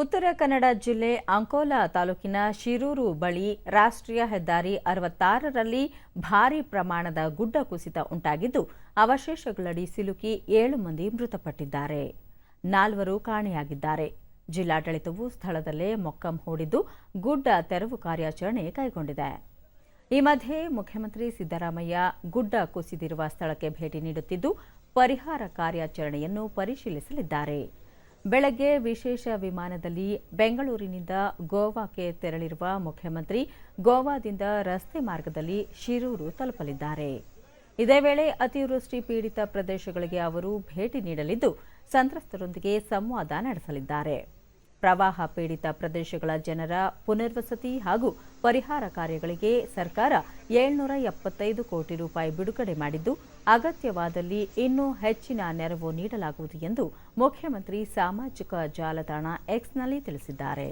ಉತ್ತರ ಕನ್ನಡ ಜಿಲ್ಲೆ ಅಂಕೋಲಾ ತಾಲೂಕಿನ ಶಿರೂರು ಬಳಿ ರಾಷ್ಟ್ರೀಯ ಹೆದ್ದಾರಿ ಅರವತ್ತಾರರಲ್ಲಿ ಭಾರಿ ಪ್ರಮಾಣದ ಗುಡ್ಡ ಕುಸಿತ ಉಂಟಾಗಿದ್ದು, ಅವಶೇಷಗಳಡಿ ಸಿಲುಕಿ ಏಳು ಮಂದಿ ಮೃತಪಟ್ಟಿದ್ದಾರೆ. ನಾಲ್ವರು ಕಾಣೆಯಾಗಿದ್ದಾರೆ. ಜಿಲ್ಲಾಡಳಿತವು ಸ್ಥಳದಲ್ಲೇ ಮೊಕ್ಕಂ ಹೂಡಿದ್ದು, ಗುಡ್ಡ ತೆರವು ಕಾರ್ಯಾಚರಣೆ ಕೈಗೊಂಡಿದೆ. ಈ ಮಧ್ಯೆ ಮುಖ್ಯಮಂತ್ರಿ ಸಿದ್ದರಾಮಯ್ಯ ಗುಡ್ಡ ಕುಸಿದಿರುವ ಸ್ಥಳಕ್ಕೆ ಭೇಟಿ ನೀಡುತ್ತಿದ್ದು, ಪರಿಹಾರ ಕಾರ್ಯಾಚರಣೆಯನ್ನು ಪರಿಶೀಲಿಸಲಿದ್ದಾರೆ. ಬೆಳಗ್ಗೆ ವಿಶೇಷ ವಿಮಾನದಲ್ಲಿ ಬೆಂಗಳೂರಿನಿಂದ ಗೋವಾಕ್ಕೆ ತೆರಳಿರುವ ಮುಖ್ಯಮಂತ್ರಿ ಗೋವಾದಿಂದ ರಸ್ತೆ ಮಾರ್ಗದಲ್ಲಿ ಶಿರೂರು ತಲುಪಲಿದ್ದಾರೆ. ಇದೇ ವೇಳೆ ಅತಿವೃಷ್ಟಿ ಪೀಡಿತ ಪ್ರದೇಶಗಳಿಗೆ ಅವರು ಭೇಟಿ ನೀಡಲಿದ್ದು, ಸಂತ್ರಸ್ತರೊಂದಿಗೆ ಸಂವಾದ ನಡೆಸಲಿದ್ದಾರೆ. ಪ್ರವಾಹ ಪೀಡಿತ ಪ್ರದೇಶಗಳ ಜನರ ಪುನರ್ವಸತಿ ಹಾಗೂ ಪರಿಹಾರ ಕಾರ್ಯಗಳಿಗೆ ಸರ್ಕಾರ ಏಳ್ನೂರ ಎಪ್ಪತ್ತೈದು ಕೋಟಿ ರೂಪಾಯಿ ಬಿಡುಗಡೆ ಮಾಡಿದ್ದು, ಅಗತ್ಯವಾದಲ್ಲಿ ಇನ್ನೂ ಹೆಚ್ಚಿನ ನೆರವು ನೀಡಲಾಗುವುದು ಎಂದು ಮುಖ್ಯಮಂತ್ರಿ ಸಾಮಾಜಿಕ ಜಾಲತಾಣ ಎಕ್ಸ್ನಲ್ಲಿ ತಿಳಿಸಿದ್ದಾರೆ.